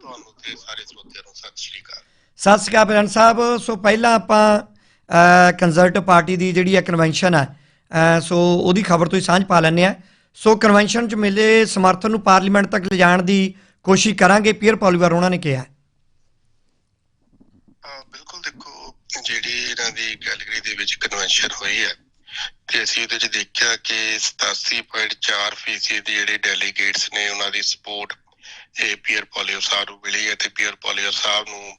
ਤੁਹਾਨੂੰ ਤੇ ਸਾਰੇ ਸਰੋਤਿਆਂ ਨੂੰ ਸਤਿ ਸ਼੍ਰੀ ਅਕਾਲ। ਸਤਿ ਸ਼੍ਰੀ ਅਕਾਲ ਪ੍ਰਧਾਨ ਸਾਹਿਬ। ਸੋ ਪਹਿਲਾਂ ਆਪਾਂ ਕੰਜ਼ਰਟ ਪਾਰਟੀ ਦੀ ਜਿਹੜੀ ਹੈ ਕਨਵੈਨਸ਼ਨ ਹੈ ਸੋ ਉਹਦੀ ਖਬਰ ਤੋਂ ਹੀ ਸਾਂਝ ਪਾ ਲੈਂਦੇ ਆ। ਸੋ ਕਨਵੈਨਸ਼ਨ 'ਚ ਮਿਲੇ ਸਮਰਥਨ ਨੂੰ ਪਾਰਲੀਮੈਂਟ ਤੱਕ ਲਿਜਾਣ ਦੀ ਕੋਸ਼ਿਸ਼ ਕਰਾਂਗੇ। ਪੀਅਰ ਪੋਲੀਵਰ ਉਹਨਾਂ ਨੇ ਕਿਹਾ। ਬਿਲਕੁਲ ਦੇਖੋ ਜਿਹੜੀ ਇਹਨਾਂ ਦੀ ਕੈਲਗਰੀ ਦੇ ਵਿੱਚ ਕਨਵੈਨਸ਼ਨ ਹੋਈ ਹੈ ਤੇ ਅਸੀਂ ਉਹਦੇ ਚ ਦੇਖਿਆ ਕਿ 87.4% ਫੀਸਦੀ ਦੇ ਜਿਹੜੇ ਡੈਲੀਗੇਟਸ ਨੇ ਉਹਨਾਂ ਦੀ ਸਪੋਰਟ ਇਹ ਪੀਅਰ ਪੋਲੀਓ ਸਾਹਿਬ ਨੂੰ ਮਿਲੀ ਹੈ ਤੇ ਪੀਅਰ ਪੋਲੀਓ ਸਾਹਿਬ ਨੂੰ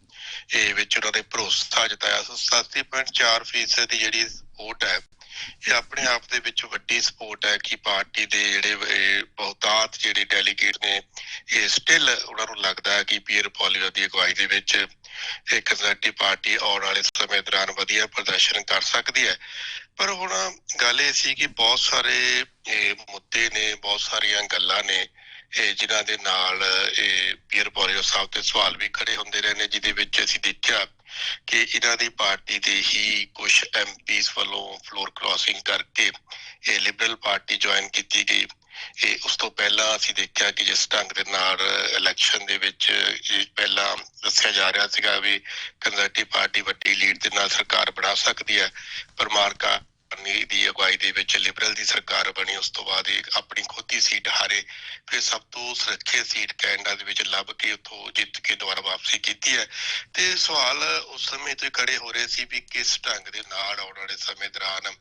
ਇਹ ਵਿੱਚ ਉਹਨਾਂ ਨੇ ਭਰੋਸਾ ਜਤਾਇਆ। ਸੋ 87.4% ਦੀ ਜਿਹੜੀ ਸਪੋਰਟ ਹੈ, ਇਹ ਆਪਣੇ ਆਪ ਦੇ ਵਿੱਚ ਵੱਡੀ ਸਪੋਰਟ ਹੈ ਕਿ ਪਾਰਟੀ ਦੇ ਜਿਹੜੇ ਬਹੁਤਾਤ ਜਿਹੜੇ ਡੈਲੀਗੇਟ ਨੇ, ਇਹ ਸਟਿਲ ਉਹਨਾਂ ਨੂੰ ਲੱਗਦਾ ਹੈ ਕਿ ਪੀਅਰ ਪੋਲੀਓ ਦੀ ਅਗਵਾਈ ਦੇ ਵਿੱਚ ਇਹ ਕੰਜ਼ਰਵੇਟਿਵ ਪਾਰਟੀ ਆਉਣ ਵਾਲੇ ਸਮੇਂ ਦੌਰਾਨ ਵਧੀਆ ਪ੍ਰਦਰਸ਼ਨ ਕਰ ਸਕਦੀ ਹੈ। ਪਰ ਹੁਣ ਗੱਲ ਇਹ ਸੀ ਕਿ ਬਹੁਤ ਸਾਰੇ ਮੁੱਦੇ ਨੇ, ਬਹੁਤ ਸਾਰੀਆਂ ਗੱਲਾਂ ਨੇ ਜਿਨ੍ਹਾਂ ਦੇ ਨਾਲ, ਇਹ ਪੀਅਰ ਪੋਲੀਓ ਸਾਹਿਬ ਤੇ ਸਵਾਲ ਵੀ ਖੜੇ ਹੁੰਦੇ ਰਹੇ ਨੇ ਜਿਹਦੇ ਵਿੱਚ ਅਸੀਂ ਦੇਖਿਆ ਕਿ ਇਹਨਾਂ ਦੀ ਪਾਰਟੀ ਦੇ ਹੀ ਕੁਝ ਐਮਪੀਸ ਵੱਲੋਂ ਫਲੋਰ ਕ੍ਰਾਸਿੰਗ ਕਰਕੇ ਇਹ ਲਿਬਰਲ ਪਾਰਟੀ ਜੁਆਇਨ ਕੀਤੀ ਗਈ। ਇਹ ਉਸ ਤੋਂ ਪਹਿਲਾਂ ਅਸੀਂ ਦੇਖਿਆ ਕਿ ਜਿਸ ਢੰਗ ਦੇ ਨਾਲ ਇਲੈਕਸ਼ਨ ਦੇ ਵਿੱਚ ਪਹਿਲਾਂ ਦੱਸਿਆ ਜਾ ਰਿਹਾ ਸੀਗਾ ਵੀ ਕੰਜ਼ਰਵੇਟਿਵ ਪਾਰਟੀ ਵੱਡੀ ਲੀਡ ਦੇ ਨਾਲ ਸਰਕਾਰ ਬਣਾ ਸਕਦੀ ਹੈ। ਪਰ ਮਾਰਕਾ ਕਰਨੀ ਦੀ ਅਗਵਾਈ ਦੇ ਵਿੱਚ ਲਿਬਰਲ ਦੀ ਸਰਕਾਰ ਬਣੀ, ਉਸ ਤੋਂ ਬਾਅਦ ਇਹ ਆਪਣੀ ਖੁਦ ਸੀਟ ਹਾਰੇ, ਫਿਰ ਸਭ ਤੋਂ ਸੁਰੱਖਿਅਤ ਸੀਟ ਕੈਨੇਡਾ ਦੇ ਵਿੱਚ ਲੱਭ ਕੇ ਉੱਥੋਂ ਜਿੱਤ ਕੇ ਦੁਬਾਰਾ ਵਾਪਸੀ ਕੀਤੀ ਹੈ। ਤੇ ਸਵਾਲ ਉਸ ਸਮੇਂ ਤੋਂ ਖੜੇ ਹੋ ਰਹੇ ਸੀ ਵੀ ਕਿਸ ਢੰਗ ਦੇ ਨਾਲ ਆਉਣ ਵਾਲੇ ਸਮੇਂ ਦੌਰਾਨ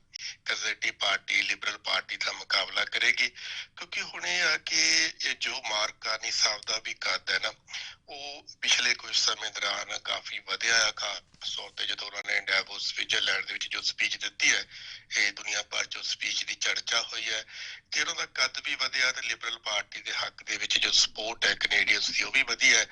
ਕੰਜ਼ਰਵੇਟਿਵ ਪਾਰਟੀ ਲਿਬਰਲ ਪਾਰਟੀ ਦਾ ਮੁਕਾਬਲਾ ਕਰੇਗੀ? ਕਿਉਂਕਿ ਹੁਣ ਇਹ ਆ ਕਿ ਇਹ ਜੋ ਮਾਰਕਾਨੀ ਸਾਹਿਬ ਦਾ ਵੀ ਕੱਦ ਹੈ ਨਾ ਉਹ ਪਿਛਲੇ ਕੁਝ ਸਮੇਂ ਦੌਰਾਨ ਕਾਫੀ ਵਧਿਆ ਆ ਖਾਸ ਤੌਰ ਤੇ ਜਦੋਂ ਉਹਨਾਂ ਨੇ ਡੈਵੋਸ ਸਵਿਟਜ਼ਰਲੈਂਡ ਦੇ ਵਿੱਚ ਜੋ ਸਪੀਚ ਦਿੱਤੀ ਹੈ, ਇਹ ਦੁਨੀਆ ਭਰ ਚ ਸਪੀਚ ਦੀ ਚਰਚਾ ਹੋਈ ਹੈ ਕਿ ਉਹਨਾਂ ਦਾ ਕੱਦ ਵੀ ਵਧਿਆ ਤੇ ਲਿਬਰਲ ਪਾਰਟੀ ਦੇ ਹੱਕ ਦੇ ਵਿੱਚ ਜੋ ਸਪੋਰਟ ਹੈ ਕੈਨੇਡੀਅਨਸ ਦੀ ਉਹ ਵੀ ਵਧੀਆ ਹੈ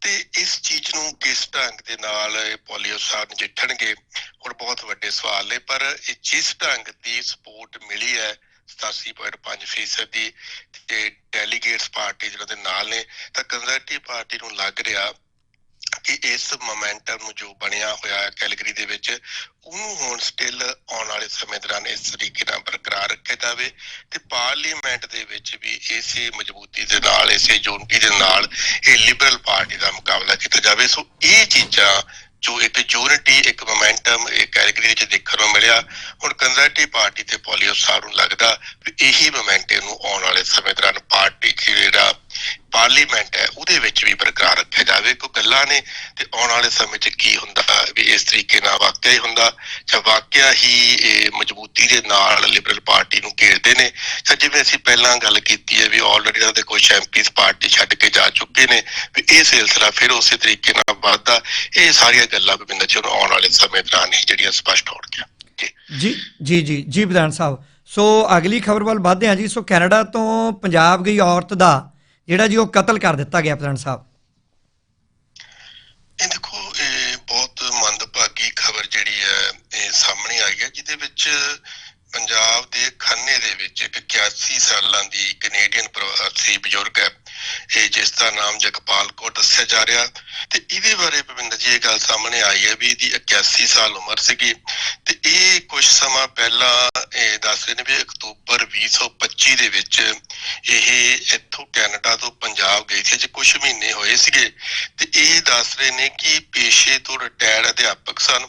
ਤੇ ਇਸ ਚੀਜ਼ ਨੂੰ ਕਿਸ ਢੰਗ ਦੇ ਨਾਲ ਇਹ ਪੋਲੀਓ ਸਾਹਿਬ ਨਜਿੱਠਣਗੇ ਹੁਣ ਬਹੁਤ ਵੱਡੇ ਸਵਾਲ ਨੇ, ਪਰ ਇਹ ਜਿਸ ਢੰਗ ਦੀ ਸਪੋਰਟ ਮਿਲੀ ਹੈ 87.5 ਫੀਸਦ ਤੇ ਡੈਲੀਗੇਟਸ ਪਾਰਟੀ ਜਿਹਨਾਂ ਦੇ ਨਾਲ ਨੇ, ਤਾਂ ਕੰਜ਼ਰਵੇਟਿਵ ਪਾਰਟੀ ਨੂੰ ਲੱਗ ਰਿਹਾ ਕਿ ਇਸ ਮੋਮੈਂਟਮ ਨੂੰ ਜੋ ਬਣਿਆ ਹੋਇਆ ਕੈਲਗਰੀ ਦੇ ਵਿੱਚ, ਉਹਨੂੰ ਹੁਣ ਸਟਿਲ ਆਉਣ ਵਾਲੇ ਸਮੇਂ ਦੌਰਾਨ ਇਸ ਤਰੀਕੇ ਨਾਲ ਬਰਕਰਾਰ ਰੱਖਿਆ ਜਾਵੇ ਤੇ ਪਾਰਲੀਮੈਂਟ ਦੇ ਵਿੱਚ ਵੀ ਇਸੇ ਮਜ਼ਬੂਤੀ ਦੇ ਨਾਲ, ਇਸੇ ਯੂਨਿਟੀ ਦੇ ਨਾਲ ਇਹ ਲਿਬਰਲ ਪਾਰਟੀ ਦਾ ਮੁਕਾਬਲਾ ਕੀਤਾ ਜਾਵੇ। ਸੋ ਇਹ ਚੀਜ਼ਾਂ ਜੋ ਇੱਕ ਯੂਨਿਟੀ ਇੱਕ ਮੋਮੈਂਟਮ ਇਹ ਕੈਲਗਰੀ ਵਿੱਚ ਦੇਖਣ ਨੂੰ ਮਿਲਿਆ। ਹੁਣ ਕੰਜ਼ਰਵੇਟਿਵ ਪਾਰਟੀ ਤੇ ਪੋਲੀਓ ਸਾਹਿਬ ਨੂੰ ਲੱਗਦਾ ਵੀ ਇਹੀ ਮੋਮੈਂਟਮ ਨੂੰ ਆਉਣ ਵਾਲੇ ਸਮੇਂ ਦੌਰਾਨ ਪਾਰਟੀ ਜਿਹੜਾ ਪਾਰਲੀਮੈਂਟ ਹੈ, ਉਹਦੇ ਵਿੱਚ ਵੀ ਬਰਕਰਾਰ ਰੱਖਿਆ ਜਾਵੇ, ਕੋਈ ਗੱਲਾਂ ਨੇ ਤੇ ਆਉਣ ਵਾਲੇ ਸਮੇਂ 'ਚ ਕੀ ਹੁੰਦਾ, ਵੀ ਇਸ ਤਰੀਕੇ ਨਾਲ ਵਾਕਿਆ ਹੀ ਹੁੰਦਾ, ਜਾਂ ਵਾਕਿਆ ਹੀ ਮਜ਼ਬੂਤੀ ਦੇ ਨਾਲ ਲਿਬਰਲ ਪਾਰਟੀ ਨੂੰ ਘੇਰਦੇ ਨੇ, ਜਾਂ ਜਿਵੇਂ ਅਸੀਂ ਪਹਿਲਾਂ ਗੱਲ ਕੀਤੀ ਹੈ ਵੀ ਆਲਰੇਡੀ ਉਹਨਾਂ ਦੇ ਕੁਝ ਐਮਪੀਸ ਪਾਰਟੀ ਛੱਡ ਕੇ ਜਾ ਚੁੱਕੇ ਨੇ, ਵੀ ਇਹ ਸਿਲਸਿਲਾ ਫਿਰ ਉਸੇ ਤਰੀਕੇ ਨਾਲ ਵੱਧਦਾ, ਇਹ ਸਾਰੀਆਂ ਗੱਲਾਂ ਬਿੰਦਰ ਜੀ ਆਉਣ ਵਾਲੇ ਸਮੇਂ ਦੌਰਾਨ ਹੀ ਜਿਹੜੀਆਂ ਸਪਸ਼ਟ ਹੋਣਗੀਆਂ। ਜੀ। ਜੀ ਜੀ ਜੀ ਜੀ ਸਾਹਿਬ। ਸੋ ਅਗਲੀ ਖਬਰ ਵੱਲ ਵਧਦੇ ਹਾਂ ਜੀ। ਸੋ ਕੈਨੇਡਾ ਤੋਂ ਪੰਜਾਬ ਗਈ ਔਰਤ ਦਾ ਜਿਹੜਾ ਜੀ ਉਹ ਕਤਲ ਕਰ ਦਿੱਤਾ ਗਿਆ ਪ੍ਰਧਾਨ ਸਾਹਿਬ। ਇਹ ਦੇਖੋ, ਇਹ ਬਹੁਤ ਮੰਦਭਾਗੀ ਖਬਰ ਜਿਹੜੀ ਹੈ, ਇਹ ਸਾਹਮਣੇ ਆਈ ਹੈ, ਜਿਹਦੇ ਵਿੱਚ ਪੰਜਾਬ ਦੇ ਖੰਨੇ ਦੇ ਵਿੱਚ ਇੱਕ 81 ਸਾਲਾਂ ਦੀ ਕੈਨੇਡੀਅਨ ਪ੍ਰਵਾਸੀ ਬਜ਼ੁਰਗ ਹੈ। ਇਹ ਜਿਸ ਦਾ ਨਾਮ ਜਗਪਾਲ ਕੌਰ ਦੱਸਿਆ ਜਾ ਰਿਹਾ ਤੇ ਇਹਦੇ ਬਾਰੇ ਭਵਿੰਦਰ ਜੀ ਇਹ ਗੱਲ ਸਾਹਮਣੇ ਆਈ ਹੈ ਵੀ ਇਹਦੀ 81 ਸਾਲ ਉਮਰ ਸੀਗੀ ਤੇ ਇਹ ਕੁਝ ਸਮਾਂ ਪਹਿਲਾਂ ਇਹ ਦੱਸ ਰਹੇ ਨੇ ਵੀ ਅਕਤੂਬਰ 2025 ਦੇ ਵਿੱਚ ਇਹ ਇੱਥੋਂ ਕੈਨੇਡਾ ਤੋਂ ਪੰਜਾਬ ਗਈ ਸੀ ਜੇ ਕੁਝ ਮਹੀਨੇ ਹੋਏ ਸੀਗੇ ਤੇ ਇਹ ਦੱਸ ਰਹੇ ਨੇ ਕਿ ਪੇਸ਼ੇ ਤੋਂ ਰਿਟਾਇਰਡ ਅਧਿਆਪਕ ਸਨ।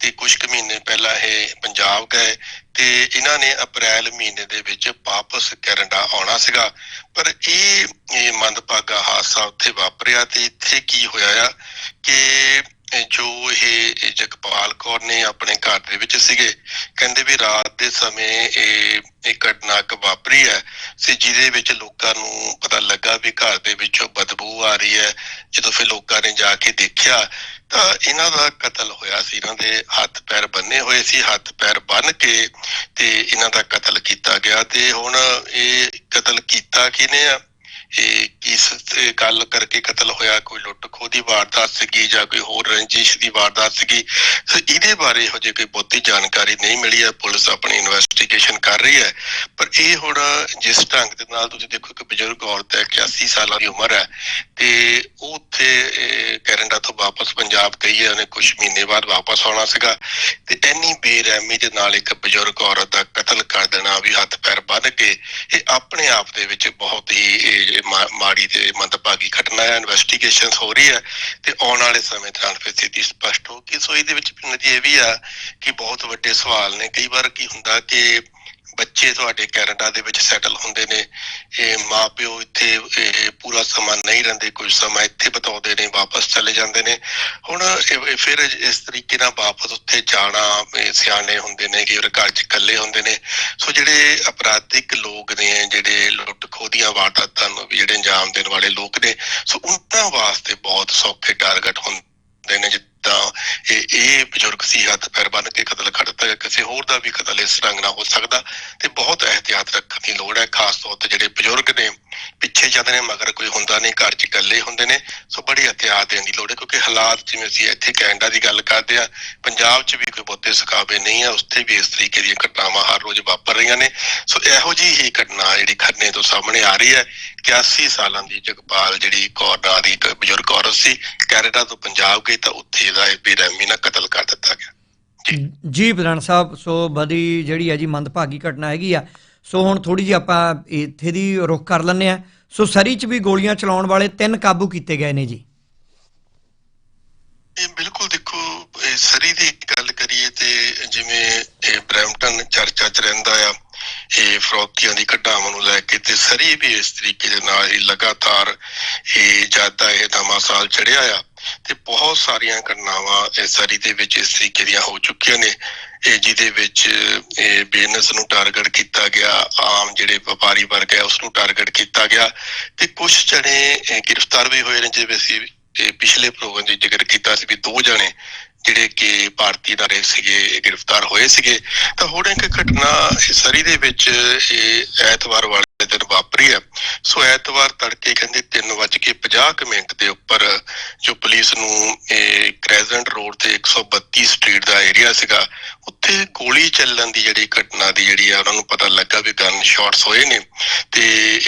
ਤੇ ਕੁਝ ਕੁ ਮਹੀਨੇ ਪਹਿਲਾਂ ਇਹ ਪੰਜਾਬ ਗਏ ਤੇ ਇਹਨਾਂ ਨੇ ਅਪ੍ਰੈਲ ਮਹੀਨੇ ਦੇ ਵਿੱਚ ਵਾਪਸ ਕੈਨੇਡਾ ਆਉਣਾ ਸੀਗਾ। ਪਰ ਇਹ ਮੰਦਭਾਗਾ ਹਾਦਸਾ ਉੱਥੇ ਵਾਪਰਿਆ ਤੇ ਇੱਥੇ ਕੀ ਹੋਇਆ ਆ ਕਿ ਜੋ ਇਹ ਜਗਪਾਲ ਕੌਰ ਨੇ ਆਪਣੇ ਘਰ ਦੇ ਵਿੱਚ ਸੀਗੇ, ਕਹਿੰਦੇ ਵੀ ਰਾਤ ਦੇ ਸਮੇਂ ਇਹ ਇਹ ਘਟਨਾ ਕ ਵਾਪਰੀ ਹੈ ਸੀ ਜਿਹਦੇ ਵਿੱਚ ਲੋਕਾਂ ਨੂੰ ਪਤਾ ਲੱਗਾ ਵੀ ਘਰ ਦੇ ਵਿੱਚੋਂ ਬਦਬੂ ਆ ਰਹੀ ਹੈ। ਜਦੋਂ ਫਿਰ ਲੋਕਾਂ ਨੇ ਜਾ ਕੇ ਦੇਖਿਆ, ਤਾਂ ਇਹਨਾਂ ਦਾ ਕਤਲ ਹੋਇਆ ਸੀ। ਇਹਨਾਂ ਦੇ ਹੱਥ ਪੈਰ ਬੰਨੇ ਹੋਏ ਸੀ, ਹੱਥ ਪੈਰ ਬੰਨ ਕੇ ਤੇ ਇਹਨਾਂ ਦਾ ਕਤਲ ਕੀਤਾ ਗਿਆ ਤੇ ਹੁਣ ਇਹ ਕਤਲ ਕੀਤਾ ਕਿਨੇ ਆ? ਇਹ ਕਿਸ ਗੱਲ ਕਰਕੇ ਕਤਲ ਹੋਇਆ, ਕੋਈ ਲੁੱਟ ਖੋਹ ਦੀ ਵਾਰਦਾਤ ਸੀਗੀ ਜਾਂ ਕੋਈ ਹੋਰ ਰੰਜਿਸ਼ ਦੀ ਵਾਰਦਾਤ ਸੀਗੀ ਸੋ ਇਹਦੇ ਬਾਰੇ ਹਜੇ ਕੋਈ ਬਹੁਤੀ ਜਾਣਕਾਰੀ ਨਹੀਂ ਮਿਲੀ ਹੈ। ਪੁਲਿਸ ਆਪਣੀ ਇਨਵੈਸਟੀਗੇਸ਼ਨ ਕਰ ਰਹੀ ਹੈ, ਪਰ ਇਹ ਹੁਣ ਜਿਸ ਢੰਗ ਦੇ ਨਾਲ ਤੁਸੀਂ ਦੇਖੋ ਕਿ ਬਜ਼ੁਰਗ ਔਰਤ ਹੈ 81 ਸਾਲਾਂ ਦੀ ਉਮਰ ਹੈ ਤੇ ਉਹ ਉੱਥੇ ਕੈਨੇਡਾ ਤੋਂ ਵਾਪਸ ਪੰਜਾਬ ਗਈ ਹੈ, ਉਹਨੇ ਕੁਝ ਮਹੀਨੇ ਬਾਅਦ ਵਾਪਸ ਆਉਣਾ ਸੀਗਾ ਤੇ ਇੰਨੀ ਬੇਰਹਿਮੀ ਦੇ ਨਾਲ ਇੱਕ ਬਜ਼ੁਰਗ ਔਰਤ ਦਾ ਕਤਲ ਕਰ ਦੇਣਾ ਵੀ ਹੱਥ ਪੈਰ ਬੰਨ੍ਹ ਕੇ, ਇਹ ਆਪਣੇ ਆਪ ਦੇ ਵਿੱਚ ਬਹੁਤ ਹੀ, ਇਹ ਮਾ- ਮਾੜੀ ਤੇ ਮੰਦਭਾਗੀ ਘਟਨਾ ਹੈ ਇਨਵੈਸਟੀਗੇਸ਼ਨ ਹੋ ਰਹੀ ਹੈ ਤੇ ਆਉਣ ਵਾਲੇ ਸਮੇਂ ਦੌਰਾਨ ਫਿਰ ਸਥਿਤੀ ਸਪਸ਼ਟ ਹੋਊਗੀ। ਸੋ ਇਹਦੇ ਵਿੱਚ ਪਿੰਡ ਜੀ ਇਹ ਵੀ ਆ ਕਿ ਬਹੁਤ ਵੱਡੇ ਸਵਾਲ ਨੇ। ਕਈ ਵਾਰ ਕੀ ਹੁੰਦਾ ਕਿ ਬੱਚੇ ਤੁਹਾਡੇ ਕੈਨੇਡਾ ਦੇ ਵਿੱਚ ਸੈਟਲ ਹੁੰਦੇ ਨੇ। ਇਹ ਮਾਪਿਓ ਇੱਥੇ ਪੂਰਾ ਸਮਾਂ ਨਹੀਂ ਰਹਿੰਦੇ, ਕੁਝ ਸਮਾਂ ਇੱਥੇ ਬਤਾਉਂਦੇ ਨੇ, ਵਾਪਸ ਚਲੇ ਜਾਂਦੇ ਨੇ। ਹੁਣ ਫਿਰ ਇਸ ਤਰੀਕੇ ਨਾਲ ਵਾਪਸ ਉੱਥੇ ਜਾਣਾ ਸਿਆਣੇ ਹੁੰਦੇ ਨੇ ਕਿ ਘਰ 'ਚ ਇਕੱਲੇ ਹੁੰਦੇ ਨੇ। ਸੋ ਜਿਹੜੇ ਅਪਰਾਧਿਕ ਲੋਕ ਨੇ, ਜਿਹੜੇ ਲੁੱਟ ਖੋਹ ਦੀਆਂ ਵਾਰਦਾਤਾਂ ਨੂੰ ਵੀ ਜਿਹੜੇ ਅੰਜਾਮ ਦੇਣ ਵਾਲੇ ਲੋਕ ਨੇ, ਸੋ ਉਹਨਾਂ ਵਾਸਤੇ ਬਹੁਤ ਸੌਖੇ ਟਾਰਗੇਟ ਹੁੰਦੇ ਨੇ ਜਿੱਦਾਂ ਇਹ ਇਹ ਬਜ਼ੁਰਗ ਸੀ, ਹੱਥ ਪੈਰ ਬੰਨ ਕੇ ਕਤਲ ਕਰ ਦਿੱਤਾ ਕਿਸੇ ਹੋਰ ਦਾ ਵੀ ਕਤਲ ਇਸ ਰੰਗ ਨਾਲ ਹੋ ਸਕਦਾ ਤੇ ਬਹੁਤ ਇhtiyat ਰੱਖਣ ਦੀ ਲੋੜ ਹੈ, ਖਾਸ ਤੌਰ ਤੇ ਜਿਹੜੇ ਬਜ਼ੁਰਗ ਨੇ ਪਿੱਛੇ ਜਾਂਦੇ ਨੇ, ਮਗਰ ਕੋਈ ਹੁੰਦਾ ਨਹੀਂ, ਘਰ 'ਚ ਇਕੱਲੇ ਹੁੰਦੇ ਨੇ। ਸੋ ਬੜੀ ਇhtiyat ਦੇਣ ਦੀ ਲੋੜ ਹੈ, ਕਿਉਂਕਿ ਹਾਲਾਤ ਜਿਵੇਂ ਅਸੀਂ ਇੱਥੇ ਕੈਨੇਡਾ ਦੀ ਗੱਲ ਕਰਦੇ ਆ ਪੰਜਾਬ 'ਚ ਵੀ ਕੋਈ ਬਹੁਤੇ ਸਕਾਵੇ ਨਹੀਂ ਆ, ਉੱਥੇ ਵੀ ਇਸ ਤਰੀਕੇ ਦੀਆਂ ਘਟਨਾਵਾਂ ਹਰ ਰੋਜ਼ ਵਾਪਰ ਰਹੀਆਂ ਨੇ। ਸੋ ਇਹੋ ਜਿਹੀ ਹੀ ਘਟਨਾ ਜਿਹੜੀ ਖੰਨੇ ਤੋਂ ਸਾਹਮਣੇ ਆ ਰਹੀ ਹੈ 81 ਸਾਲਾਂ ਦੀ ਜਗਪਾਲ ਜਿਹੜੀ ਕੌਰ ਦੀ ਬਜ਼ੁਰਗ ਔਰਤ ਸੀ, ਕੈਨੇਡਾ ਤੋਂ ਪੰਜਾਬ ਗਈ ਤਾਂ ਉੱਥੇ ਦਾ ਬੇਰਹਿਮੀ ਨਾਲ ਕਤਲ ਕਰ ਦਿੱਤਾ ਗਿਆ। ਜੀ ਪ੍ਰਧਾਨ ਸਾਹਿਬ, ਸੋ ਬੜੀ ਜਿਹੜੀ ਹੈ ਜੀ ਮੰਦਭਾਗੀ ਘਟਨਾ ਹੈਗੀ ਆ। ਸੋ ਹੁਣ ਥੋੜੀ ਜੀ ਆਪਾਂ ਇੱਥੇ ਦੀ ਰੁਖ ਕਰ ਲੈਂਦੇ ਆ ਸੋ ਸਰੀ ਚ ਵੀ ਗੋਲੀਆਂ ਚਲਾਉਣ ਵਾਲੇ ਤਿੰਨ ਕਾਬੂ ਕੀਤੇ ਗਏ ਨੇ ਜੀ। ਇਹ ਬਿਲਕੁਲ ਦੇਖੋ ਸਰੀ ਦੀ ਗੱਲ ਕਰੀਏ ਤੇ ਜਿਵੇਂ ਇਹ ਬ੍ਰੈਂਪਟਨ ਚਰਚਾ ਚ ਰਹਿੰਦਾ ਆ, ਇਹ ਫਰੋਕੀਆਂ ਦੀ ਘਟਨਾਵਾਂ ਨੂੰ ਲੈ ਕੇ ਤੇ ਸਰੀ ਵੀ ਇਸ ਤਰੀਕੇ ਦੇ ਨਾਲ ਹੀ ਲਗਾਤਾਰ ਇਹ ਜ਼ਿਆਦਾ ਇਹ ਨਵਾਂ ਸਾਲ ਚੜਿਆ ਆ। ਤੇ ਬਹੁਤ ਸਾਰੀਆਂ ਘਟਨਾਵਾਂ ਇਸ ਸਰੀ ਦੇ ਵਿੱਚ ਇਸ ਤਰੀਕੇ ਦੀਆਂ ਹੋ ਚੁੱਕੀਆਂ ਨੇ। ਇਹ ਜਿਹਦੇ ਵਿੱਚ, ਇਹ ਬਿਜ਼ਨਸ ਨੂੰ ਟਾਰਗੇਟ ਕੀਤਾ ਗਿਆ, ਆਮ ਜਿਹੜੇ ਵਪਾਰੀ ਵਰਗ ਹੈ ਉਸ ਨੂੰ ਟਾਰਗੇਟ ਕੀਤਾ ਗਿਆ ਤੇ ਕੁਝ ਜਣੇ ਗ੍ਰਿਫਤਾਰ ਵੀ ਹੋਏ ਨੇ, ਜਿਵੇਂ ਅਸੀਂ ਪਿਛਲੇ ਪ੍ਰੋਗਰਾਮ 'ਚ ਜ਼ਿਕਰ ਕੀਤਾ ਸੀ ਵੀ ਦੋ ਜਣੇ ਜਿਹੜੇ ਕਿ ਭਾਰਤੀ ਨਾਗਰਿਕ ਸੀਗੇ, ਇਹ ਗ੍ਰਿਫਤਾਰ ਹੋਏ ਸੀਗੇ। ਤਾਂ ਹੁਣ ਇੱਕ ਘਟਨਾ ਇਹ ਸਰੀ ਦੇ ਵਿੱਚ ਇਹ ਐਤਵਾਰ ਵਾਲੇ ਵਾਪਰੀ ਹੈ। ਸੋ ਐਤਵਾਰ ਤੜਕੇ ਕਹਿੰਦੇ 3:50 ਕੁ ਮਿੰਟ ਦੇ ਉੱਪਰ ਜੋ ਪੁਲਿਸ ਨੂੰ ਇਹ ਕ੍ਰੈਜ਼ੈਂਟ ਰੋਡ ਤੇ 132 ਸਟਰੀਟ ਦਾ ਏਰੀਆ ਸੀਗਾ ਉੱਥੇ ਗੋਲੀ ਚੱਲਣ ਦੀ ਜਿਹੜੀ ਘਟਨਾ ਦੀ ਜਿਹੜੀ ਆ, ਉਹਨਾਂ ਨੂੰ ਪਤਾ ਲੱਗਾ ਵੀ ਗਨ ਸ਼ਾਟਸ ਹੋਏ ਨੇ ਤੇ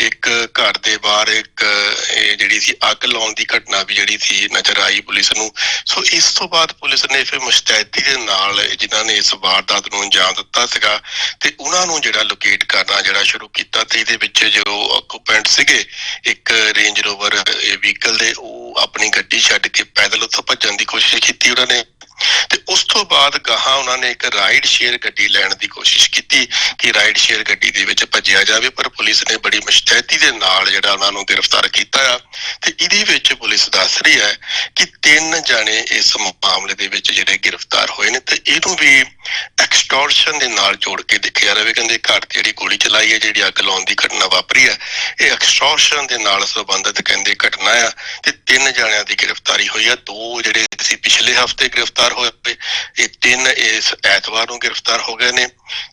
ਇੱਕ ਘਰ ਦੇ ਬਾਹਰ ਇੱਕ, ਇਹ ਜਿਹੜੀ ਸੀ ਅੱਗ ਲਾਉਣ ਦੀ ਘਟਨਾ ਵੀ ਜਿਹੜੀ ਸੀ ਨਜ਼ਰ ਆਈ ਪੁਲਿਸ ਨੂੰ। ਸੋ ਇਸ ਤੋਂ ਬਾਅਦ ਪੁਲਿਸ ਨੇ ਫਿਰ ਮੁਸ਼ਤੈਦੀ ਦੇ ਨਾਲ ਜਿਨ੍ਹਾਂ ਨੇ ਇਸ ਵਾਰਦਾਤ ਨੂੰ ਅੰਜਾਮ ਦਿੱਤਾ ਸੀਗਾ ਤੇ ਉਹਨਾਂ ਨੂੰ ਜਿਹੜਾ ਲੋਕੇਟ ਕਰਨਾ ਜਿਹੜਾ ਸ਼ੁਰੂ ਕੀਤਾ ਤੇ ਇਹਦੇ ਵਿੱਚ ਜੋ ਆਕੂਪੈਂਟ ਸੀਗੇ, ਇੱਕ ਰੇਂਜ ਰੋਵਰ ਵਹੀਕਲ ਦੇ, ਉਹ ਆਪਣੀ ਗੱਡੀ ਛੱਡ ਕੇ ਪੈਦਲ ਉੱਥੋਂ ਭੱਜਣ ਦੀ ਕੋਸ਼ਿਸ਼ ਕੀਤੀ ਉਹਨਾਂ ਨੇ। ਤੇ ਉਸ ਤੋਂ ਬਾਅਦ ਗਾਹਾਂ ਉਹਨਾਂ ਨੇ ਇੱਕ ਰਾਈਡ ਸ਼ੇਅਰ ਗੱਡੀ ਲੈਣ ਦੀ ਕੋਸ਼ਿਸ਼ ਕੀਤੀ ਕਿ ਰਾਈਡ ਸ਼ੇਅਰ ਗੱਡੀ ਦੇ ਵਿੱਚ ਭੱਜਿਆ ਜਾਵੇ, ਪਰ ਪੁਲਿਸ ਨੇ ਬੜੀ ਮੁਸ਼ਤੈਦੀ ਦੇ ਨਾਲ ਜਿਹੜਾ ਉਹਨਾਂ ਨੂੰ ਗ੍ਰਿਫਤਾਰ ਕੀਤਾ ਆ ਤੇ ਇਹਦੇ ਵਿੱਚ ਪੁਲਿਸ ਦੱਸ ਰਹੀ ਹੈ ਕਿ ਤਿੰਨ ਜਾਣੇ ਇਸ ਮਾਮਲੇ ਦੇ ਵਿੱਚ ਜਿਹੜੇ ਗ੍ਰਿਫਤਾਰ ਹੋਏ ਨੇ ਤੇ ਇਹਨੂੰ ਵੀ ਐਕਸਟੋਰਸ਼ਨ ਦੇ ਨਾਲ ਜੋੜ ਕੇ ਦੇਖਿਆ ਜਾਵੇ। ਕਹਿੰਦੇ ਘਰ ਜਿਹੜੀ ਗੋਲੀ ਚਲਾਈ ਹੈ, ਜਿਹੜੀ ਅੱਗ ਲਾਉਣ ਦੀ ਘਟਨਾ ਵਾਪਰੀ ਹੈ, ਇਹ ਐਕਸਟੋਰਸ਼ਨ ਦੇ ਨਾਲ ਸੰਬੰਧਿਤ ਕਹਿੰਦੇ ਘਟਨਾ ਆ ਤੇ ਤਿੰਨ ਜਾਣਿਆਂ ਦੀ ਗ੍ਰਿਫਤਾਰੀ ਹੋਈ ਆ। ਦੋ ਜਿਹੜੇ ਸੀ ਪਿਛਲੇ ਹਫ਼ਤੇ ਗ੍ਰਿਫਤਾਰ ਹੋਏ ਇਹ ਤਿੰਨ ਇਸ ਐਤਵਾਰ ਨੂੰ ਗ੍ਰਿਫਤਾਰ ਹੋ ਗਏ ਨੇ।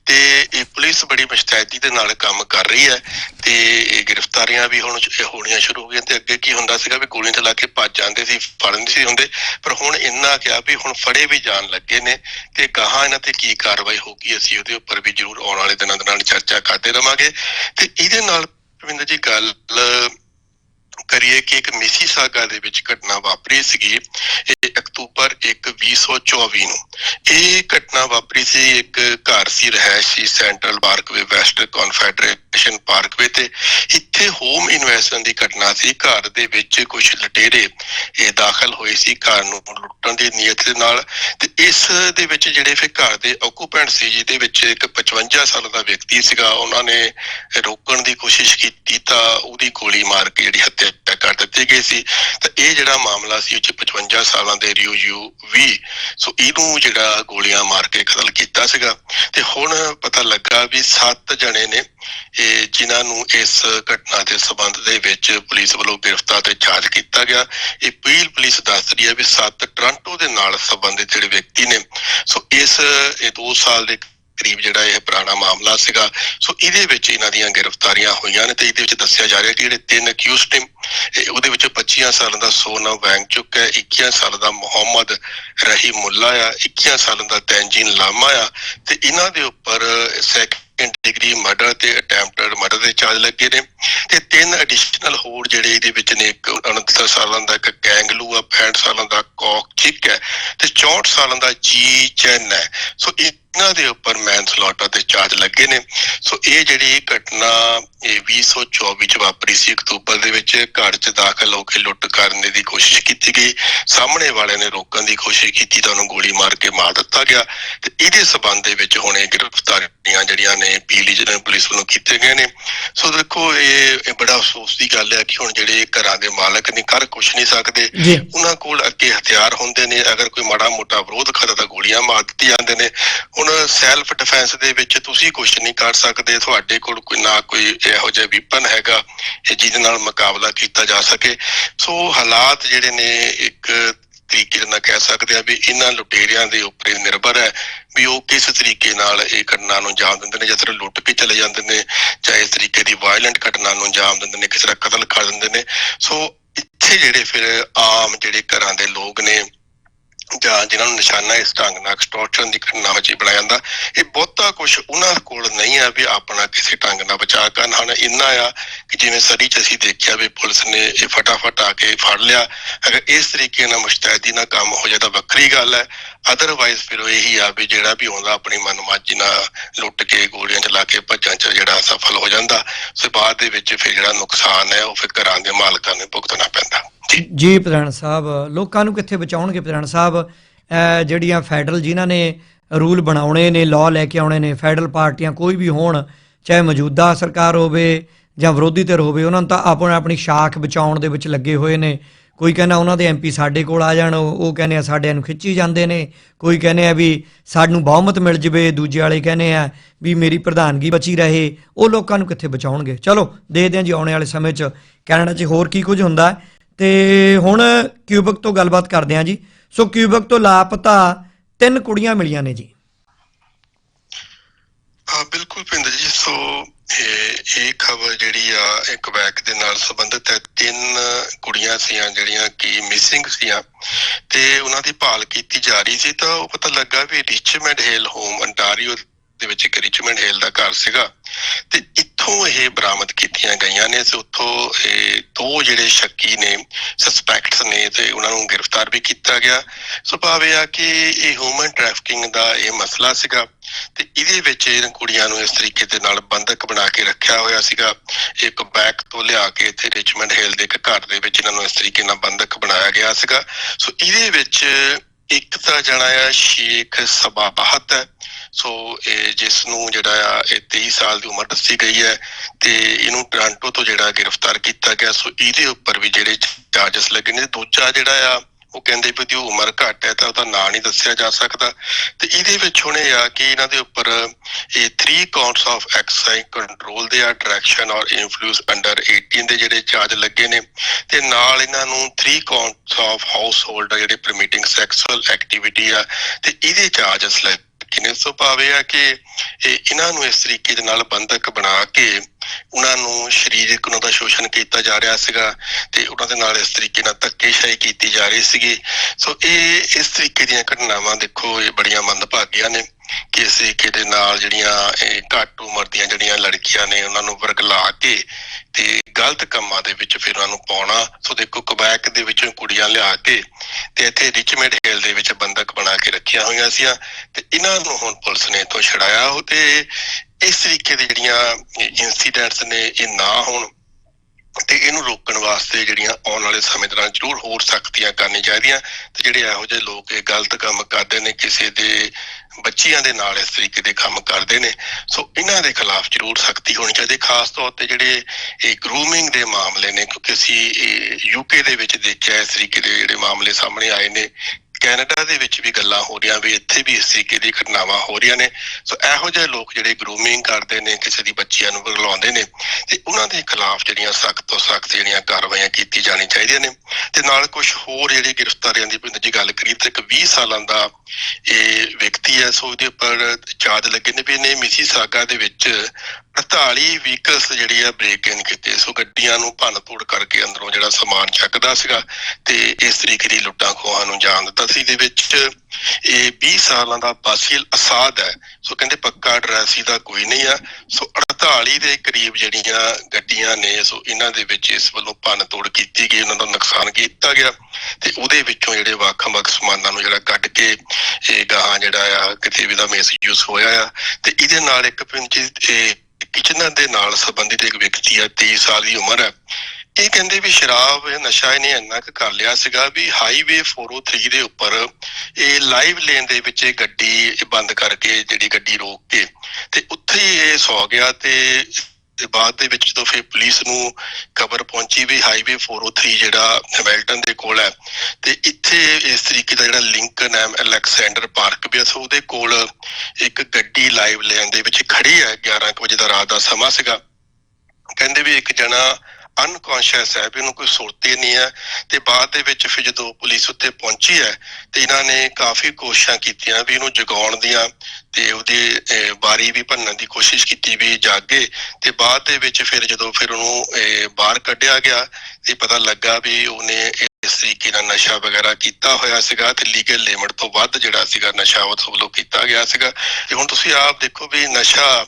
ਤੇ ਇਹ ਪੁਲਿਸ ਬੜੀ ਮੁਸ਼ਤੈਦੀ ਦੇ ਨਾਲ ਕੰਮ ਕਰ ਰਹੀ ਹੈ। ਤੇ ਇਹ ਗ੍ਰਿਫਤਾਰੀਆਂ ਵੀ ਹੁਣ ਹੋਣੀਆਂ ਸ਼ੁਰੂ ਹੋ ਗਈਆਂ ਤੇ ਅੱਗੇ ਕੀ ਹੁੰਦਾ ਸੀਗਾ ਵੀ ਗੋਲੀਆਂ ਚਲਾ ਕੇ ਭੱਜ ਜਾਂਦੇ ਸੀ, ਫੜ ਸੀ ਹੁੰਦੇ। ਪਰ ਹੁਣ ਇੰਨਾ ਕਿਹਾ ਵੀ ਹੁਣ ਫੜੇ ਵੀ ਜਾਣ ਲੱਗੇ ਨੇ ਤੇ ਗਾਹਾਂ ਇਹਨਾਂ ਤੇ ਕੀ ਕਾਰਵਾਈ ਹੋਊਗੀ ਅਸੀਂ ਉਹਦੇ ਉੱਪਰ ਵੀ ਜ਼ਰੂਰ ਆਉਣ ਵਾਲੇ ਦਿਨਾਂ ਦੇ ਨਾਲ ਚਰਚਾ ਕਰਦੇ ਰਵਾਂਗੇ। ਤੇ ਇਹਦੇ ਨਾਲ ਭਵਿੰਦਰ ਜੀ ਗੱਲ ਕਰੀਏ ਕਿ ਇੱਕ ਮਿਸੀਸਾਗਾ ਦੇ ਵਿੱਚ ਘਟਨਾ ਵਾਪਰੀ ਸੀਗੀ। ਇਹ ਇੱਕ ਵੀਹ ਸੌ ਚੌਵੀ ਨੂੰ। ਇਹ ਘਟਨਾ ਵਾਪਰੀ ਸੀ ਇੱਕ ਘਰ ਸੀ ਰਿਹਾਇਸ਼ ਸੀ central parkway west confederate confederation parkway ਤੇ ਇੱਥੇ ਹੋਮ ਇਨਵੈਸਟਮੈਂਟ ਦੀ ਘਟਨਾ ਸੀ। ਘਰ ਦੇ ਵਿੱਚ ਕੁਝ ਲਟੇਰੇ ਇਹ ਦਾਖਲ ਹੋਏ ਸੀ। ਘਰ ਨੂੰ ਲੁੱਟਣ ਦੀ ਨੀਅਤ ਦੇ ਨਾਲ ਤੇ ਇਸ ਦੇ ਵਿੱਚ ਜਿਹੜੇ ਫਿਰ ਘਰ ਦੇ ਆਕੂਪੈਂਟ ਸੀ, ਜਿਹਦੇ ਵਿੱਚ ਇੱਕ 55 ਸਾਲ ਦਾ ਵਿਅਕਤੀ ਸੀਗਾ, ਉਹਨਾਂ ਨੇ ਰੋਕਣ ਦੀ ਕੋਸ਼ਿਸ਼ ਕੀਤੀ ਤਾਂ ਉਹਦੀ ਗੋਲੀ ਮਾਰ ਕੇ ਜਿਹੜੀ ਹੱਤਿਆ ਕਰ ਦਿੱਤੀ ਗਈ ਸੀ। ਤਾਂ ਇਹ ਜਿਹੜਾ ਮਾਮਲਾ ਸੀ, ਉਹ 'ਚ 55 ਸਾਲਾਂ ਦੇ ਰਿਓ ਯੂ 20 ਸੋ ਇਹਨੂੰ ਜਿਹੜਾ ਗੋਲੀਆਂ ਮਾਰ ਕੇ ਕਤਲ ਕੀਤਾ ਸੀਗਾ। ਤੇ ਹੁਣ ਪਤਾ ਲੱਗਾ ਵੀ ਸੱਤ ਜਣੇ ਨੇ ਇਹ ਜਿਨ੍ਹਾਂ ਨੂੰ ਇਸ ਘਟਨਾ ਦੇ ਸਬੰਧ ਦੇ ਵਿੱਚ ਪੁਲਿਸ ਵੱਲੋਂ ਗ੍ਰਿਫਤਾਰ ਤੇ ਚਾਰਜ ਕੀਤਾ ਗਿਆ, ਇਹ ਪੀਲ ਪੁਲਿਸ ਦੱਸ ਰਹੀ ਹੈ ਵੀ ਸੱਤ ਟ੍ਰਾਂਟੋ ਦੇ ਨਾਲ ਸੰਬੰਧਿਤ ਜਿਹੜੇ ਵਿਅਕਤੀ ਨੇ, ਸੋ ਇਸ 2 ਸਾਲ ਦੇ ਕਰੀਬ ਜਿਹੜਾ ਇਹ ਪੁਰਾਣਾ ਮਾਮਲਾ ਸੀਗਾ, ਸੋ ਇਹਦੇ ਵਿੱਚ ਇਹਨਾਂ ਦੀਆਂ ਗ੍ਰਿਫਤਾਰੀਆਂ ਹੋਈਆਂ ਨੇ ਤੇ ਇਹਦੇ ਵਿੱਚ ਦੱਸਿਆ ਜਾ ਰਿਹਾ ਕਿ ਜਿਹੜੇ ਤਿੰਨ ਅਕਿਊਜ਼ਡ ਨੇ ਉਹਦੇ ਵਿੱਚ 25 ਸਾਲਾਂ ਦਾ ਸੋਨਾ ਵੈਂਗਚੁਕ ਹੈ 21 ਸਾਲ ਦਾ ਮੁਹੰਮਦ ਰਹੀਮੁੱਲਾ ਆ 21 ਸਾਲਾਂ ਦਾ ਤੈਨਜੀਨ ਲਾਮਾ ਆ ਤੇ ਇਹਨਾਂ ਦੇ ਉੱਪਰ ਸੈਕੰਡ ਡਿਗਰੀ ਮਰਡਰ ਤੇ ਅਟੈਂਪਟਡ ਮਰਡਰ ਦੇ ਚਾਰਜ ਲੱਗੇ ਨੇ। ਤੇ ਤਿੰਨ ਐਡੀਸ਼ਨਲ ਹੋਰ ਜਿਹੜੇ ਇਹਦੇ ਵਿੱਚ ਨੇ, ਇੱਕ 69 ਸਾਲਾਂ ਦਾ ਇੱਕ ਗੈਂਗਲੂ ਆ 65 ਸਾਲਾਂ ਦਾ ਕੌਕ ਚਿਕ ਹੈ ਤੇ 64 ਸਾਲਾਂ ਦਾ ਜੀ ਚੈਨ ਹੈ। ਸੋ ਇਹਨਾਂ ਦੇ ਉੱਪਰ ਮੈਨਸਲੌਟਰ ਤੇ ਚਾਰਜ ਲੱਗੇ ਨੇ। ਸੋ ਇਹ ਜਿਹੜੀ ਘਟਨਾ ਇਹ 2024 ਚ ਵਾਪਰੀ ਸੀ ਅਕਤੂਬਰ ਦੇ ਵਿੱਚ ਘਰ 'ਚ ਦਾਖਲ ਹੋ ਕੇ ਲੁੱਟ ਕਰਨ ਦੀ ਕੋਸ਼ਿਸ਼ ਕੀਤੀ ਗਈ। ਸਾਹਮਣੇ ਵਾਲਿਆਂ ਨੇ ਰੋਕਣ ਦੀ ਕੋਸ਼ਿਸ਼ ਕੀਤੀ ਤਾਂ ਉਹਨੂੰ ਗੋਲੀ ਮਾਰ ਕੇ ਮਾਰ ਦਿੱਤਾ ਗਿਆ। ਤੇ ਇਹਦੇ ਸਬੰਧ ਦੇ ਵਿੱਚ ਹੁਣ ਇਹ ਗ੍ਰਿਫਤਾਰੀਆਂ ਜਿਹੜੀਆਂ ਨੇ ਪੀਲੀ ਜਿਹੜੇ ਪੁਲਿਸ ਵੱਲੋਂ ਕੀਤੇ ਗਏ ਨੇ। ਸੋ ਦੇਖੋ ਇਹ ਬੜਾ ਅਫਸੋਸ ਦੀ ਗੱਲ ਹੈ ਕਿ ਹੁਣ ਜਿਹੜੇ ਘਰਾਂ ਦੇ ਮਾਲਕ ਨੇ ਕਰ ਕੁਛ ਨਹੀਂ ਸਕਦੇ। ਉਹਨਾਂ ਕੋਲ ਅੱਗੇ ਹਥਿਆਰ ਹੁੰਦੇ ਨੇ। ਅਗਰ ਕੋਈ ਮਾੜਾ ਮੋਟਾ ਵਿਰੋਧ ਕਰਦਾ ਤਾਂ ਗੋਲੀਆਂ ਮਾਰ ਦਿੱਤੀ ਜਾਂਦੇ ਨੇ। ਹੁਣ ਸੈਲਫ ਡਿਫੈਂਸ ਦੇ ਵਿੱਚ ਤੁਸੀਂ ਕੁਝ ਨਹੀਂ ਕਰ ਸਕਦੇ, ਤੁਹਾਡੇ ਕੋਲ ਕੋਈ ਨਾ ਕੋਈ ਇਹੋ ਜਿਹਾ ਵੀਪਨ ਹੈਗਾ, ਇਹ ਜਿਹਦੇ ਨਾਲ ਮੁਕਾਬਲਾ ਕੀਤਾ ਜਾ ਸਕੇ। ਸੋ ਹਾਲਾਤ ਜਿਹੜੇ ਨੇ, ਇੱਕ ਤਰੀਕੇ ਨਾਲ ਕਹਿ ਸਕਦੇ ਆ ਵੀ ਇਹਨਾਂ ਲੁਟੇਰਿਆਂ ਦੇ ਉੱਪਰ ਇਹ ਨਿਰਭਰ ਹੈ ਵੀ ਉਹ ਕਿਸ ਤਰੀਕੇ ਨਾਲ ਇਹ ਘਟਨਾ ਨੂੰ ਅੰਜਾਮ ਦਿੰਦੇ ਨੇ ਜਾਂ ਫਿਰ ਲੁੱਟ ਕੇ ਚਲੇ ਜਾਂਦੇ ਨੇ, ਜਾਂ ਇਸ ਤਰੀਕੇ ਦੀ ਵਾਇਲੈਂਟ ਘਟਨਾ ਨੂੰ ਅੰਜਾਮ ਦਿੰਦੇ ਨੇ, ਕਿਸੇ ਦਾ ਕਤਲ ਕਰ ਦਿੰਦੇ ਨੇ। ਸੋ ਇੱਥੇ ਜਿਹੜੇ ਫਿਰ ਆਮ ਜਿਹੜੇ ਘਰਾਂ ਦੇ ਲੋਕ ਨੇ ਜਾਂ ਜਿਨ੍ਹਾਂ ਨੂੰ ਨਿਸ਼ਾਨਾ ਇਸ ਢੰਗ ਨਾਲ ਐਕਸਟੋਰਸ਼ਨ ਦੀ ਘਟਨਾ ਵਿੱਚ ਹੀ ਬਣਾਇਆ ਜਾਂਦਾ, ਇਹ ਬਹੁਤਾ ਕੁਝ ਉਹਨਾਂ ਕੋਲ ਨਹੀਂ ਆ ਵੀ ਆਪਣਾ ਕਿਸੇ ਢੰਗ ਨਾਲ ਬਚਾਅ ਕਰਨ। ਹਨ ਇੰਨਾ ਆ ਕਿ ਜਿਵੇਂ ਸਰੀ ਚ ਅਸੀਂ ਦੇਖਿਆ ਵੀ ਪੁਲਿਸ ਨੇ ਇਹ ਫਟਾਫਟ ਆ ਕੇ ਫੜ ਲਿਆ। ਅਗਰ ਇਸ ਤਰੀਕੇ ਨਾਲ ਮੁਸ਼ਤੈਦੀ ਨਾਲ ਕੰਮ ਹੋ ਜਾਏ ਤਾਂ ਵੱਖਰੀ ਗੱਲ ਹੈ। ਅਦਰਵਾਈਜ਼ ਫਿਰ ਉਹ ਇਹੀ ਆ ਵੀ ਜਿਹੜਾ ਵੀ ਆਉਂਦਾ ਆਪਣੀ ਮਨਮਾਜੀ ਨਾਲ ਲੁੱਟ ਕੇ ਗੋਲੀਆਂ ਚਲਾ ਕੇ ਭੱਜਾਂ ਚ ਜਿਹੜਾ ਸਫਲ ਹੋ ਜਾਂਦਾ। ਸੋ ਬਾਅਦ ਦੇ ਵਿੱਚ ਫਿਰ ਜਿਹੜਾ ਨੁਕਸਾਨ ਹੈ ਉਹ ਫਿਰ ਘਰਾਂ ਦੇ ਮਾਲਕਾਂ ਨੂੰ ਭੁਗਤਣਾ ਪੈਂਦਾ। ਜੀ ਪ੍ਰਧਾਨ ਸਾਹਿਬ, ਲੋਕਾਂ ਨੂੰ ਕਿੱਥੇ ਬਚਾਉਣਗੇ ਪ੍ਰਧਾਨ ਸਾਹਿਬ? ਜਿਹੜੀਆਂ ਫੈਡਰਲ ਜਿਨ੍ਹਾਂ ਨੇ ਰੂਲ ਬਣਾਉਣੇ ਨੇ ਲਾਅ ਲੈ ਕੇ ਆਉਣੇ ਨੇ, ਫੈਡਰਲ ਪਾਰਟੀਆਂ ਕੋਈ ਵੀ ਹੋਣ, ਚਾਹੇ ਮੌਜੂਦਾ ਸਰਕਾਰ ਹੋਵੇ ਜਾਂ ਵਿਰੋਧੀ ਧਿਰ ਹੋਵੇ, ਉਹਨਾਂ ਨੂੰ ਤਾਂ ਆਪਣੀ ਆਪਣੀ ਸ਼ਾਖ ਬਚਾਉਣ ਦੇ ਵਿੱਚ ਲੱਗੇ ਹੋਏ ਨੇ। ਕੋਈ ਕਹਿੰਦਾ ਉਹਨਾਂ ਦੇ ਐਮਪੀ ਸਾਡੇ ਕੋਲ ਆ ਜਾਣ, ਉਹ ਕਹਿੰਦੇ ਆ ਸਾਡਿਆਂ ਨੂੰ ਖਿੱਚੀ ਜਾਂਦੇ ਨੇ। ਕੋਈ ਕਹਿੰਦੇ ਆ ਵੀ ਸਾਨੂੰ ਬਹੁਮਤ ਮਿਲ ਜਵੇ, ਦੂਜੇ ਵਾਲੇ ਕਹਿੰਦੇ ਆ ਵੀ ਮੇਰੀ ਪ੍ਰਧਾਨਗੀ ਬਚੀ ਰਹੇ, ਉਹ ਲੋਕਾਂ ਨੂੰ ਕਿੱਥੇ ਬਚਾਉਣਗੇ? ਚਲੋ, ਦੇਖਦੇ ਹਾਂ ਜੀ ਆਉਣ ਵਾਲੇ ਸਮੇਂ 'ਚ। ਕੈਨੇਡਾ 'ਚ ਹੋਰ ਕੀ ਕੁਝ ਹੁੰਦਾ? ਤੇ ਹੁਣ ਕਿਊਬਕ ਤੋਂ ਗੱਲਬਾਤ ਕਰਦੇ ਹਾਂ ਜੀ। ਸੋ ਕਿਊਬਕ ਤੋਂ ਲਾਪਤਾ ਤਿੰਨ ਕੁੜੀਆਂ ਮਿਲੀਆਂ ਨੇ ਜੀ। ਹਾਂ, ਬਿਲਕੁਲ ਭਿੰਦਰ ਜੀ। ਸੋ, ਇਹ ਖਬਰ ਜਿਹੜੀ ਆ ਇੱਕ ਵੈਕ ਦੇ ਨਾਲ ਸੰਬੰਧਿਤ ਹੈ। ਤਿੰਨ ਕੁੜੀਆਂ ਸੀਆਂ ਜਿਹੜੀਆਂ ਕਿ ਮਿਸਿੰਗ ਸੀਆਂ ਤੇ ਉਹਨਾਂ ਦੀ ਭਾਲ ਕੀਤੀ ਜਾ ਰਹੀ ਸੀ। ਤਾਂ ਉਹ ਪਤਾ ਲੱਗਾ ਵੀ ਰਿਚਮੈਂਡ ਹਿਲ ਹੋਮ ਅੰਟਾਰੀਓ ਦੇ ਵਿੱਚ ਇੱਕ ਰਿਚਮੈਂਡ ਹੇਲ ਦਾ ਘਰ ਸੀਗਾ ਤੇ ਇੱਥੋਂ ਇਹ ਬਰਾਮਦ ਕੀਤੀਆਂ ਗਈਆਂ ਨੇ ਤੇ ਉੱਥੋਂ ਇਹ ਦੋ ਜਿਹੜੇ ਸ਼ੱਕੀ ਨੇ ਸਸਪੈਕਟਸ ਨੇ ਤੇ ਉਹਨਾਂ ਨੂੰ ਗ੍ਰਿਫਤਾਰ ਵੀ ਕੀਤਾ ਗਿਆ। ਸੋ ਭਾਵੇਂ ਆ ਕਿ ਇਹ ਹਿਊਮਨ ਟ੍ਰੈਫਿਕਿੰਗ ਦਾ ਇਹ ਮਸਲਾ ਸੀਗਾ ਤੇ ਇਹਦੇ ਵਿੱਚ ਇਹਨਾਂ ਕੁੜੀਆਂ ਨੂੰ ਇਸ ਤਰੀਕੇ ਦੇ ਨਾਲ ਬੰਧਕ ਬਣਾ ਕੇ ਰੱਖਿਆ ਹੋਇਆ ਸੀਗਾ। ਇੱਕ ਬੈਕ ਤੋਂ ਲਿਆ ਕੇ ਇੱਥੇ ਰਿਚਮੰਡ ਹਿਲ ਦੇ ਇੱਕ ਘਰ ਦੇ ਵਿੱਚ ਇਹਨਾਂ ਨੂੰ ਇਸ ਤਰੀਕੇ ਨਾਲ ਬੰਧਕ ਬਣਾਇਆ ਗਿਆ ਸੀਗਾ। ਸੋ ਇਹਦੇ ਵਿੱਚ ਇੱਕ ਤਾਂ ਜਣਾ ਆ, ਸ਼ੇਖ ਸਬਾਹਤ ਹੈ। ਸੋ, ਇਹ ਜਿਸ ਨੂੰ ਜਿਹੜਾ ਆ, ਇਹ ਤੇਈ ਸਾਲ ਦੀ ਉਮਰ ਦੱਸੀ ਗਈ ਹੈ ਤੇ ਇਹਨੂੰ ਟ੍ਰਾਂਟੋ ਤੋਂ ਜਿਹੜਾ ਗ੍ਰਿਫਤਾਰ ਕੀਤਾ ਗਿਆ। ਸੋ, ਇਹਦੇ ਉੱਪਰ ਵੀ ਜਿਹੜੇ ਚਾਰजेस ਲੱਗੇ ਨੇ, ਦੂਜਾ ਜਿਹੜਾ ਆ, ਉਹ ਕਹਿੰਦੇ ਵੀ ਦੀ ਉਮਰ ਘੱਟ ਹੈ ਤਾਂ ਉਹਦਾ ਨਾਂ ਨਹੀਂ ਦੱਸਿਆ ਜਾ ਸਕਦਾ। ਤੇ ਇਹਦੇ ਵਿੱਚ ਹੁਣੇ ਆ ਕਿ ਇਹਨਾਂ ਦੇ ਉੱਪਰ ਇਹ 3 ਕਾਉਂਟਸ ਆਫ ਐਕਸਾਈਜ਼ ਕੰਟਰੋਲ ਦੇ ਆ ਡਾਇਰੈਕਸ਼ਨ ਔਰ ਇਨਫਲੂਐਂਸ ਅੰਡਰ 18 ਦੇ ਜਿਹੜੇ ਚਾਰਜ ਲੱਗੇ ਨੇ ਤੇ ਨਾਲ ਇਹਨਾਂ ਨੂੰ 3 ਕਾਉਂਟਸ ਆਫ ਹਾਊਸ ਹੋਲਡ ਜਿਹੜੇ ਪਰਮਿਟਿੰਗ ਸੈਕਸੁਅਲ ਐਕਟੀਵਿਟੀ ਆ, ਤੇ ਇਹਦੇ ਚਾਰਜਸ ਲੱਗੇ ਨੇ ਸੋ ਭਾਵੇਂ ਆ ਕਿ ਇਹਨਾਂ ਨੂੰ ਇਸ ਤਰੀਕੇ ਦੇ ਨਾਲ ਬੰਧਕ ਬਣਾ ਕੇ ਉਹਨਾਂ ਨੂੰ ਸਰੀਰਕ ਉਹਨਾਂ ਦਾ ਸ਼ੋਸ਼ਣ ਕੀਤਾ ਜਾ ਰਿਹਾ ਸੀਗਾ ਤੇ ਉਹਨਾਂ ਦੇ ਨਾਲ ਇਸ ਤਰੀਕੇ ਨਾਲ ਧੱਕੇਸ਼ਾਹੀ ਕੀਤੀ ਜਾ ਰਹੀ ਸੀਗੀ। ਸੋ ਇਹ ਇਸ ਤਰੀਕੇ ਦੀਆਂ ਘਟਨਾਵਾਂ ਦੇਖੋ, ਇਹ ਬੜੀਆਂ ਮੰਦਭਾਗੀਆਂ ਨੇ। ਕਿ ਇਸ ਤਰੀਕੇ ਨਾਲ ਜਿਹੜੀਆਂ ਘੱਟ ਉਮਰ ਦੀਆਂ ਜਿਹੜੀਆਂ ਲੜਕੀਆਂ ਨੇ ਉਹਨਾਂ ਨੂੰ ਵਰਗਲਾ ਕੇ ਤੇ ਗਲਤ ਕੰਮਾਂ ਦੇ ਵਿੱਚ ਫਿਰ ਉਹਨਾਂ ਨੂੰ ਪਾਉਣਾ। ਸੋ ਦੇਖੋ ਕੁਬੈਕ ਦੇ ਵਿੱਚੋਂ ਕੁੜੀਆਂ ਲਿਆ ਕੇ ਤੇ ਇੱਥੇ ਰਿਚਮੈਂਡ ਹਿਲ ਦੇ ਵਿੱਚ ਬੰਦਕ ਬਣਾ ਕੇ ਰੱਖੀਆਂ ਹੋਈਆਂ ਸੀਆਂ ਤੇ ਇਹਨਾਂ ਨੂੰ ਹੁਣ ਪੁਲਿਸ ਨੇ ਇੱਥੋਂ ਛੜਾਇਆ ਉਹ ਤੇ ਇਸ ਤਰੀਕੇ ਦੇ ਜਿਹੜੀਆਂ ਇਨਸੀਡੈਂਟਸ ਨੇ, ਇਹ ਨਾ ਹੋਣ ਤੇ ਇਹਨੂੰ ਰੋਕਣ ਵਾਸਤੇ ਜਿਹੜੀਆਂ ਆਉਣ ਵਾਲੇ ਸਮੇਂ ਦੌਰਾਨ ਜ਼ਰੂਰ ਹੋਰ ਸਖਤੀਆਂ ਕਰਨੀ ਚਾਹੀਦੀਆਂ ਤੇ ਜਿਹੜੇ ਇਹੋ ਜਿਹੇ ਲੋਕ ਇਹ ਗਲਤ ਕੰਮ ਕਰਦੇ ਨੇ, ਕਿਸੇ ਦੇ ਬੱਚੀਆਂ ਦੇ ਨਾਲ ਇਸ ਤਰੀਕੇ ਦੇ ਕੰਮ ਕਰਦੇ ਨੇ। ਸੋ ਇਹਨਾਂ ਦੇ ਖਿਲਾਫ ਜ਼ਰੂਰ ਸਖਤੀ ਹੋਣੀ ਚਾਹੀਦੀ ਖਾਸ ਤੌਰ ਤੇ ਜਿਹੜੇ ਇਹ ਗਰੂਮਿੰਗ ਦੇ ਮਾਮਲੇ ਨੇ, ਕਿਉਂਕਿ ਅਸੀਂ ਯੂਕੇ ਦੇ ਵਿੱਚ ਦੇਖਿਆ ਇਸ ਤਰੀਕੇ ਦੇ ਜਿਹੜੇ ਮਾਮਲੇ ਸਾਹਮਣੇ ਆਏ ਨੇ ਕੈਨੇਡਾ ਦੇ ਵਿੱਚ ਵੀ ਗੱਲਾਂ ਹੋ ਰਹੀਆਂ, ਵੀ ਇੱਥੇ ਵੀ ਇਸ ਤਰੀਕੇ ਦੀ ਘਟਨਾਵਾਂ ਹੋ ਰਹੀਆਂ ਨੇ। ਸੋ ਇਹੋ ਜਿਹੇ ਲੋਕ ਜਿਹੜੇ ਗਰੂਮਿੰਗ ਕਰਦੇ ਨੇ, ਕਿਸੇ ਦੀ ਬੱਚੀਆਂ ਨੂੰ ਬਗਲਾਉਂਦੇ ਨੇ, ਤੇ ਉਹਨਾਂ ਦੇ ਖਿਲਾਫ ਜਿਹੜੀਆਂ ਸਖਤ ਤੋਂ ਸਖਤ ਜਿਹੜੀਆਂ ਕਾਰਵਾਈਆਂ ਕੀਤੀ ਜਾਣੀ ਚਾਹੀਦੀਆਂ ਨੇ। ਤੇ ਨਾਲ ਕੁਝ ਹੋਰ ਜਿਹੜੀ ਗ੍ਰਿਫਤਾਰੀਆਂ ਦੀ ਪਿੰਡ ਜੀ ਗੱਲ ਕਰੀ ਤੇ ਇੱਕ 20 ਸਾਲਾਂ ਦਾ ਇਹ ਵਿਅਕਤੀ ਹੈ, ਸੋ ਇਹਦੇ ਉੱਪਰ ਚਾਰਜ ਲੱਗੇ ਨੇ ਵੀ ਇਹਨੇ ਮਿਸੀ ਸਾਗਾ ਦੇ ਵਿੱਚ 48 ਵਹੀਕਲਸ ਜਿਹੜੀ ਆ ਬ੍ਰੇਕ ਇਨ ਕੀਤੇ। ਸੋ ਗੱਡੀਆਂ ਨੂੰ ਭੰਨ ਤੋੜ ਕਰਕੇ ਅੰਦਰੋਂ ਜਿਹੜਾ ਸਮਾਨ ਚੱਕਦਾ ਸੀਗਾ ਤੇ ਇਸ ਤਰੀਕੇ ਦੀ ਲੁੱਟਾਂ ਖੋਹਾਂ ਨੂੰ ਜਾਣ ਦਿੱਤਾ ਸੀ। ਦੇ ਵਿੱਚ ਇਹ 20 ਸਾਲਾਂ ਦਾ ਬਾਸਿਲ ਅਸਾਦ ਹੈ। ਸੋ ਕਹਿੰਦੇ ਪੱਕਾ ਐਡਰੈਸ ਦਾ ਕੋਈ ਨਹੀਂ ਆ। ਸੋ 48 ਦੇ ਕਰੀਬ ਜਿਹੜੀਆਂ ਗੱਡੀਆਂ ਨੇ, ਸੋ ਇਹਨਾਂ ਦੇ ਵਿੱਚ ਇਸ ਵੱਲੋਂ ਭੰਨ ਤੋੜ ਕੀਤੀ ਗਈ। ਉਹਨਾਂ ਦਾ ਨੁਕਸਾਨ ਕੀਤਾ ਗਿਆ ਤੇ ਉਹਦੇ ਵਿੱਚੋਂ ਜਿਹੜੇ ਵੱਖ-ਵੱਖ ਸਮਾਨਾਂ ਨੂੰ ਜਿਹੜਾ ਕੱਢ ਕੇ ਇਹ ਗਾਹਾਂ ਜਿਹੜਾ ਆ, ਕਿਤੇ ਵੀ ਦਾ ਮਿਸਯੂਜ਼ ਹੋਇਆ ਆ। ਤੇ ਇਹਦੇ ਨਾਲ ਇੱਕ ਪਿੰਚ ਇਹ ਕਿਚਨਾਂ ਦੇ ਨਾਲ ਸੰਬੰਧਿਤ ਇੱਕ ਵਿਅਕਤੀ ਆ 23 ਸਾਲ ਦੀ ਉਮਰ ਹੈ। ਇਹ ਕਹਿੰਦੇ ਵੀ ਸ਼ਰਾਬ, ਇਹ ਨਸ਼ਾ ਇਹਨੇ ਇੰਨਾ ਕੁ ਕਰ ਲਿਆ ਸੀਗਾ ਵੀ ਹਾਈਵੇ 403 ਦੇ ਉੱਪਰ ਇਹ ਲਾਈਵ ਲੇਨ ਦੇ ਵਿੱਚ ਇਹ ਗੱਡੀ ਬੰਦ ਕਰਕੇ ਜਿਹੜੀ ਗੱਡੀ ਰੋਕ ਕੇ ਤੇ ਉੱਥੇ ਹੀ ਇਹ ਸੌ ਗਿਆ ਤੇ ਤੇ ਬਾਅਦ ਦੇ ਵਿੱਚ ਜਦੋਂ ਫਿਰ ਪੁਲਿਸ ਨੂੰ ਖਬਰ ਪਹੁੰਚੀ ਵੀ ਹਾਈਵੇ 403 ਜਿਹੜਾ ਹੈਮਿਲਟਨ ਦੇ ਕੋਲ ਹੈ ਤੇ ਇੱਥੇ ਇਸ ਤਰੀਕੇ ਦਾ ਜਿਹੜਾ ਲਿੰਕਨ ਹੈ ਅਲੈਕਸੈਂਡਰ ਪਾਰਕ ਵੀ ਆ, ਉਹਦੇ ਕੋਲ ਇੱਕ ਗੱਡੀ ਲਾਈਵ ਲੈਣ ਦੇ ਵਿੱਚ ਖੜੀ ਹੈ 11 ਵਜੇ ਦਾ ਰਾਤ ਦਾ ਸਮਾਂ ਸੀਗਾ। ਕਹਿੰਦੇ ਵੀ ਇੱਕ ਜਣਾ ਅਨਕੌਂਸ਼ੀਅਸ ਹੈ, ਵੀ ਉਹਨੂੰ ਕੋਈ ਸੁਰਤ ਨਹੀਂ ਹੈ ਤੇ ਬਾਅਦ ਦੇ ਵਿੱਚ ਫਿਰ ਜਦੋਂ ਪੁਲਿਸ ਉੱਤੇ ਪਹੁੰਚੀ ਹੈ ਤੇ ਇਹਨਾਂ ਨੇ ਕਾਫੀ ਕੋਸ਼ਿਸ਼ਾਂ ਕੀਤੀਆਂ ਵੀ ਇਹਨੂੰ ਜਗਾਉਣ ਦੀਆਂ ਤੇ ਉਹਦੀ ਬਾਰੀ ਵੀ ਭੰਨਣ ਦੀ ਕੋਸ਼ਿਸ਼ ਕੀਤੀ ਵੀ ਜਾਗੇ ਤੇ ਬਾਅਦ ਦੇ ਵਿੱਚ ਫਿਰ ਜਦੋਂ ਫਿਰ ਉਹਨੂੰ ਬਾਹਰ ਕੱਢਿਆ ਗਿਆ ਤੇ ਪਤਾ ਲੱਗਾ ਵੀ ਉਹਨੇ ਇਸ ਤਰੀਕੇ ਨਾਲ ਨਸ਼ਾ ਵਗੈਰਾ ਕੀਤਾ ਹੋਇਆ ਸੀਗਾ ਤੇ ਲੀਗਲ ਲਿਮਟ ਤੋਂ ਵੱਧ ਜਿਹੜਾ ਸੀਗਾ ਨਸ਼ਾ ਉਸ ਵੱਲੋਂ ਕੀਤਾ ਗਿਆ ਸੀਗਾ। ਤੇ ਹੁਣ ਤੁਸੀਂ ਆਪ ਦੇਖੋ ਵੀ ਨਸ਼ਾ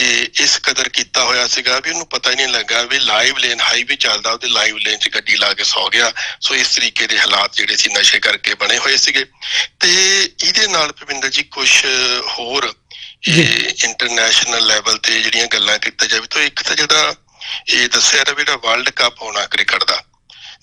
ਇਸ ਕਦਰ ਕੀਤਾ ਹੋਇਆ ਸੀਗਾ ਵੀ ਉਹਨੂੰ ਪਤਾ ਹੀ ਨਹੀਂ ਲੱਗਾ ਵੀ ਲਾਈਵ ਲੇਨ ਹਾਈਵੇ ਚੱਲਦਾ ਉਹਦੇ ਲਾਈਵ ਲੇਨ 'ਚ ਗੱਡੀ ਲਾ ਕੇ ਸੌ ਗਿਆ। ਸੋ ਇਸ ਤਰੀਕੇ ਦੇ ਹਾਲਾਤ ਜਿਹੜੇ ਸੀ ਨਸ਼ੇ ਕਰਕੇ ਬਣੇ ਹੋਏ ਸੀਗੇ। ਤੇ ਇਹਦੇ ਨਾਲ ਭਵਿੰਦਰ ਜੀ ਕੁਝ ਹੋਰ ਇਹ ਇੰਟਰਨੈਸ਼ਨਲ ਲੈਵਲ ਤੇ ਜਿਹੜੀਆਂ ਗੱਲਾਂ ਕੀਤਾ ਜਾਵੇ ਤਾਂ ਇੱਕ ਤਾਂ ਜਿਹੜਾ ਇਹ ਦੱਸਿਆ ਰਿਹਾ ਵੀ ਜਿਹੜਾ ਵਰਲਡ ਕੱਪ ਹੋਣਾ ਕ੍ਰਿਕਟ ਦਾ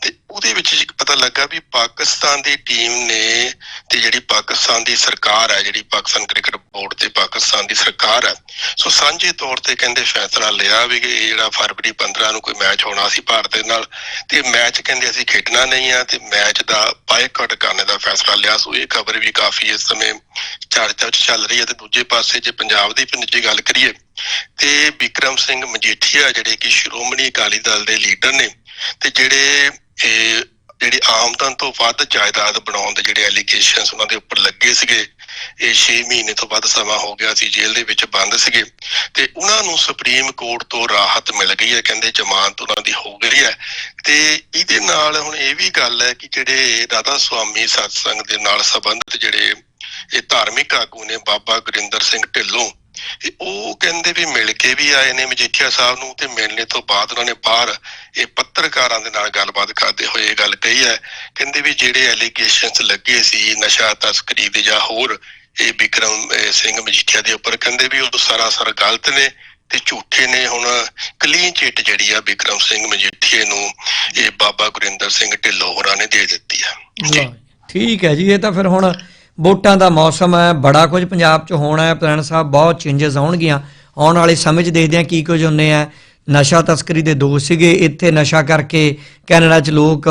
ਤੇ ਉਹਦੇ ਵਿੱਚ ਪਤਾ ਲੱਗਾ ਵੀ ਪਾਕਿਸਤਾਨ ਦੀ ਟੀਮ ਨੇ ਤੇ ਜਿਹੜੀ ਪਾਕਿਸਤਾਨ ਦੀ ਸਰਕਾਰ ਹੈ, ਜਿਹੜੀ ਪਾਕਿਸਤਾਨ ਕ੍ਰਿਕਟ ਬੋਰਡ ਤੇ ਪਾਕਿਸਤਾਨ ਦੀ ਸਰਕਾਰ ਹੈ, ਸੋ ਸਾਂਝੇ ਤੌਰ ਤੇ ਕਹਿੰਦੇ ਫੈਸਲਾ ਲਿਆ ਵੀ ਇਹ ਜਿਹੜਾ ਫਰਵਰੀ 15 ਨੂੰ ਕੋਈ ਮੈਚ ਹੋਣਾ ਸੀ ਭਾਰਤ ਦੇ ਨਾਲ ਤੇ ਮੈਚ ਕਹਿੰਦੇ ਅਸੀਂ ਖੇਡਣਾ ਨਹੀਂ ਆ ਤੇ ਮੈਚ ਦਾ ਬਾਈਕਾਟ ਕਰਨ ਦਾ ਫੈਸਲਾ ਲਿਆ, ਸੋ ਇਹ ਖਬਰ ਵੀ ਕਾਫੀ ਇਸ ਸਮੇਂ ਚਰਚਾ ਵਿੱਚ ਚੱਲ ਰਹੀ ਹੈ ਤੇ ਦੂਜੇ ਪਾਸੇ ਜੇ ਪੰਜਾਬ ਦੀ ਪਿੰਡ ਦੀ ਗੱਲ ਕਰੀਏ ਤੇ ਵਿਕਰਮ ਸਿੰਘ ਮਜੀਠੀਆ, ਜਿਹੜੇ ਕਿ ਸ਼੍ਰੋਮਣੀ ਅਕਾਲੀ ਦਲ ਦੇ ਲੀਡਰ ਨੇ ਤੇ ਜਿਹੜੇ ਇਹ ਜਿਹੜੀ ਆਮਦਨ ਤੋਂ ਵੱਧ ਜਾਇਦਾਦ ਬਣਾਉਣ ਦੇ ਜਿਹੜੇ ਐਲੀਗੇਸ਼ਨਸ ਉਹਨਾਂ ਦੇ ਉੱਪਰ ਲੱਗੇ ਸੀਗੇ, ਇਹ 6 ਮਹੀਨੇ ਤੋਂ ਵੱਧ ਸਮਾਂ ਹੋ ਗਿਆ ਸੀ, ਜੇਲ੍ਹ ਦੇ ਵਿੱਚ ਬੰਦ ਸੀਗੇ। ਤੇ ਉਹਨਾਂ ਨੂੰ ਸੁਪਰੀਮ ਕੋਰਟ ਤੋਂ ਰਾਹਤ ਮਿਲ ਗਈ ਹੈ, ਕਹਿੰਦੇ ਜ਼ਮਾਨਤ ਉਹਨਾਂ ਦੀ ਹੋ ਗਈ ਹੈ। ਤੇ ਇਹਦੇ ਨਾਲ ਹੁਣ ਇਹ ਵੀ ਗੱਲ ਹੈ ਕਿ ਜਿਹੜੇ ਰਾਧਾ ਸੁਆਮੀ ਸਤਸੰਗ ਦੇ ਨਾਲ ਸੰਬੰਧਿਤ ਜਿਹੜੇ ਇਹ ਧਾਰਮਿਕ ਆਗੂ ਨੇ ਬਾਬਾ ਗੁਰਿੰਦਰ ਸਿੰਘ ਢਿੱਲੋਂ ਇਹ ਉਹ ਕਹਿੰਦੇ ਵੀ ਮਿਲ ਕੇ ਵੀ ਆਏ ਨੇ ਮਜੀਠੀਆ ਸਾਹਿਬ ਨੂੰ ਤੇ ਮਿਲਣੇ ਤੋਂ ਬਾਅਦ ਉਹਨਾਂ ਨੇ ਬਾਹਰ ਇਹ ਪੱਤਰਕਾਰਾਂ ਦੇ ਨਾਲ ਗੱਲਬਾਤ ਕਰਦੇ ਹੋਏ ਇਹ ਗੱਲ ਕਹੀ ਹੈ। ਕਹਿੰਦੇ ਵੀ ਜਿਹੜੇ ਐਲੀਗੇਸ਼ਨਸ ਲੱਗੇ ਸੀ, ਨਸ਼ਾ, ਤਸਕਰੀ ਦੇ ਜਾਂ ਹੋਰ, ਇਹ ਵਿਕਰਮ ਸਿੰਘ ਮਜੀਠੀਆ ਦੇ ਉੱਪਰ, ਕਹਿੰਦੇ ਵੀ ਉਹ ਸਰਾਸਰ ਗਲਤ ਨੇ ਤੇ ਝੂਠੇ ਨੇ ਹੁਣ ਕਲੀਨ ਚਿੱਟ ਜਿਹੜੀ ਆ ਵਿਕਰਮ ਸਿੰਘ ਮਜੀਠੀਏ ਨੂੰ ਇਹ ਬਾਬਾ ਗੁਰਿੰਦਰ ਸਿੰਘ ਢਿੱਲੋਂ ਹੋਰਾਂ ਨੇ ਦੇ ਦਿੱਤੀ ਆ। ਠੀਕ ਹੈ ਜੀ, ਇਹ ਤਾਂ ਫਿਰ ਹੁਣ ਵੋਟਾਂ ਦਾ ਮੌਸਮ ਹੈ, ਬੜਾ ਕੁਝ ਪੰਜਾਬ 'ਚ ਹੋਣਾ ਹੈ ਪ੍ਰਧਾਨ ਸਾਹਿਬ ਬਹੁਤ ਚੇਂਜਸ ਆਉਣਗੀਆਂ। ਆਉਣ ਵਾਲੇ ਸਮੇਂ 'ਚ ਦੇਖਦੇ ਹਾਂ ਕੀ ਕੁਝ ਹੁੰਨੇ ਆ। ਨਸ਼ਾ ਤਸਕਰੀ ਦੇ ਦੋਸ਼ ਸੀਗੇ, ਇੱਥੇ ਨਸ਼ਾ ਕਰਕੇ ਕੈਨੇਡਾ 'ਚ ਲੋਕ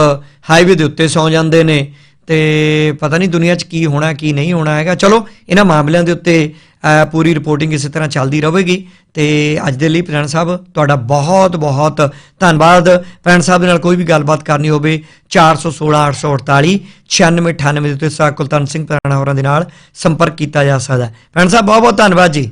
ਹਾਈਵੇ ਦੇ ਉੱਤੇ ਸੌ ਜਾਂਦੇ ਨੇ। ਤੇ ਪਤਾ ਨਹੀਂ ਦੁਨੀਆ 'ਚ ਕੀ ਹੋਣਾ, ਕੀ ਨਹੀਂ ਹੋਣਾ ਹੈਗਾ। ਚਲੋ, ਇਹਨਾਂ ਮਾਮਲਿਆਂ ਦੇ ਉੱਤੇ ਪੂਰੀ ਰਿਪੋਰਟਿੰਗ ਇਸੇ ਤਰ੍ਹਾਂ ਚੱਲਦੀ ਰਹੇਗੀ। ਤੇ ਅੱਜ ਦੇ ਲਈ ਪ੍ਰਧਾਨ ਸਾਹਿਬ, ਤੁਹਾਡਾ ਬਹੁਤ ਬਹੁਤ ਧੰਨਵਾਦ। ਪ੍ਰਧਾਨ ਸਾਹਿਬ ਦੇ ਨਾਲ ਕੋਈ ਵੀ ਗੱਲਬਾਤ ਕਰਨੀ ਹੋਵੇ 416 848 9698 ਦੇ ਉੱਤੇ ਸਾਹ ਕੁਲਤਾਨ ਸਿੰਘ ਪ੍ਰਧਾਨ ਹੋਰਾਂ ਦੇ ਨਾਲ ਸੰਪਰਕ ਕੀਤਾ ਜਾ ਸਕਦਾ ਹੈ। ਸਾਹਿਬ, ਬਹੁਤ ਬਹੁਤ ਧੰਨਵਾਦ ਜੀ।